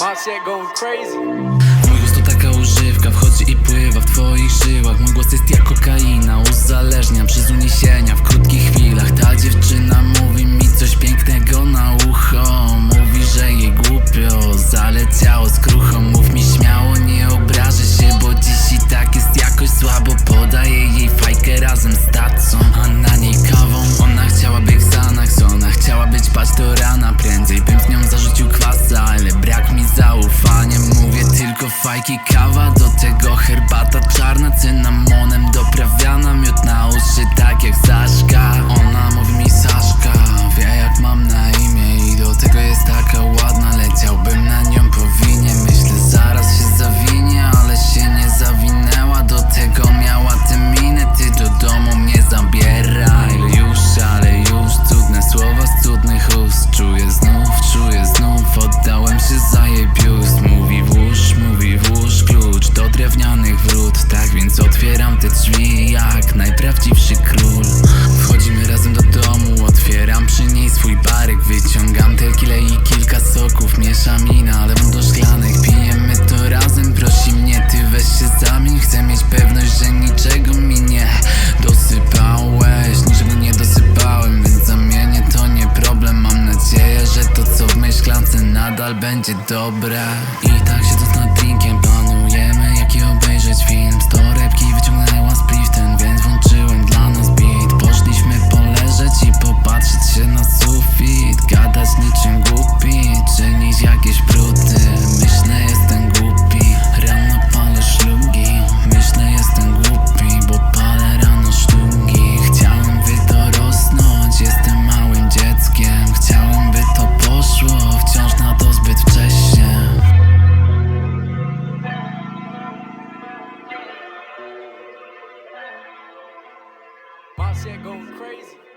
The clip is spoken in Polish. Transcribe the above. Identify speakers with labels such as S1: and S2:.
S1: My shit going crazy.
S2: Mój gusto taka używka на це нам Otwieram te drzwi jak najprawdziwszy król. Wchodzimy razem do domu, otwieram przy niej swój barek. Wyciągam tequilę i kilka soków, mieszam i nalewam do szklanek. Pijemy to razem, prosi mnie, ty weź się zamień. Chcę mieć pewność, że niczego mi nie dosypałeś. Niczego nie dosypałem, więc zamienię to nie problem. Mam nadzieję, że to co w mej szklance nadal będzie dobre. I tak obejrzeć film Z torebki wyciągnęła
S1: z shit going crazy.